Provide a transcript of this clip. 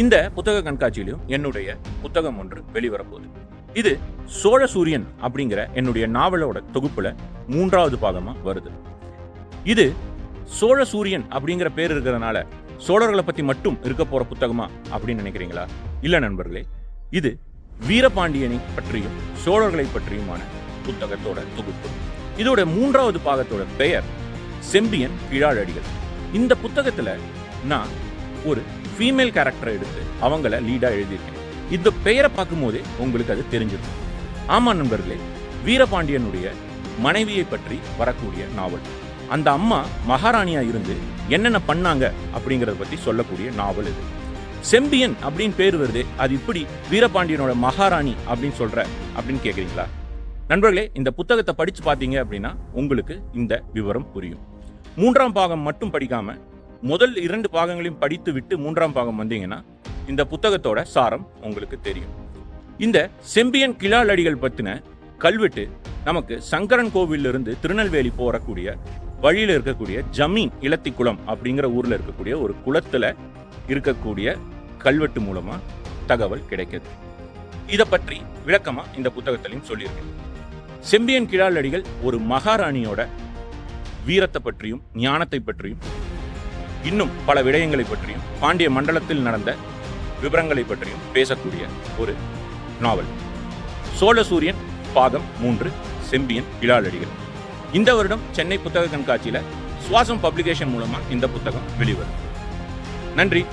இந்த புத்தக கண்காட்சியிலும் என்னுடைய புத்தகம் ஒன்று வெளிவரப்போகுது. இது சோழ சூரியன் அப்படிங்கிற என்னுடைய நாவலோட தொகுப்புல மூன்றாவது பாகமா வருது. இது சோழ சூரியன் அப்படிங்கிற பேர் இருக்கிறதுனால சோழர்களை பத்தி மட்டும் இருக்க போற புத்தகமா அப்படின்னு நினைக்கிறீங்களா? இல்ல நண்பர்களே இது வீரபாண்டியனை பற்றியும் சோழர்களை பற்றியுமான புத்தகத்தோட தொகுப்பு. இதோட மூன்றாவது பாகத்தோட பெயர் செம்பியன் கிழாழடிகள் இந்த புத்தகத்துல நான் ஒரு ஃபீமேல் கேரக்டரை எடுத்து அவங்கள லீடா எழுதியிருக்கேன். இந்த பெயரை பார்க்கும்போதே உங்களுக்கு அது தெரிஞ்சிடும் ஆமா நண்பர்களே வீரபாண்டியனுடைய மனைவியை பற்றி வரக்கூடிய நாவல். அந்த அம்மா மகாராணியா இருந்து என்னென்ன பண்ணாங்க அப்படிங்கறத பத்தி சொல்லக்கூடிய நாவல் இது. செம்பியன் அப்படின்னு பேர் வருது அது இப்படி வீரபாண்டியனோட மகாராணி அப்படின்னு சொல்ற அப்படின்னு கேக்குறீங்களா? நண்பர்களே இந்த புத்தகத்தை படிச்சு பார்த்தீங்க அப்படின்னா உங்களுக்கு இந்த விவரம் புரியும். மூன்றாம் பாகம் மட்டும் படிக்காம முதல் இரண்டு பாகங்களையும் படித்து விட்டு மூன்றாம் பாகம் வந்தீங்கன்னா இந்த புத்தகத்தோட சாரம் உங்களுக்கு தெரியும். இந்த செம்பியன் கிளாலடிகள் பத்தின கல்வெட்டு நமக்கு சங்கரன் கோவிலிருந்து திருநெல்வேலி போறக்கூடிய வழியில இருக்கக்கூடிய ஜமீன் இலத்திக்குளம் அப்படிங்கிற ஊர்ல இருக்கக்கூடிய ஒரு குளத்துல இருக்கக்கூடிய கல்வெட்டு மூலமா தகவல் கிடைக்கிது. இதை பற்றி விளக்கமா இந்த புத்தகத்திலையும் சொல்லியிருக்கேன். செம்பியன் கிழாலடிகள் ஒரு மகாராணியோட வீரத்தை பற்றியும் ஞானத்தை பற்றியும் இன்னும் பல விடயங்களை பற்றியும் பாண்டிய மண்டலத்தில் நடந்த விவரங்களை பற்றியும் பேசக்கூடிய ஒரு நாவல். சோழ சூரியன் பாகம் மூன்று செம்பியன் கிழாலடிகள் இந்த வருடம் சென்னை புத்தக கண்காட்சியில சுவாசம் பப்ளிகேஷன் மூலமா இந்த புத்தகம் வெளிவரும். நன்றி.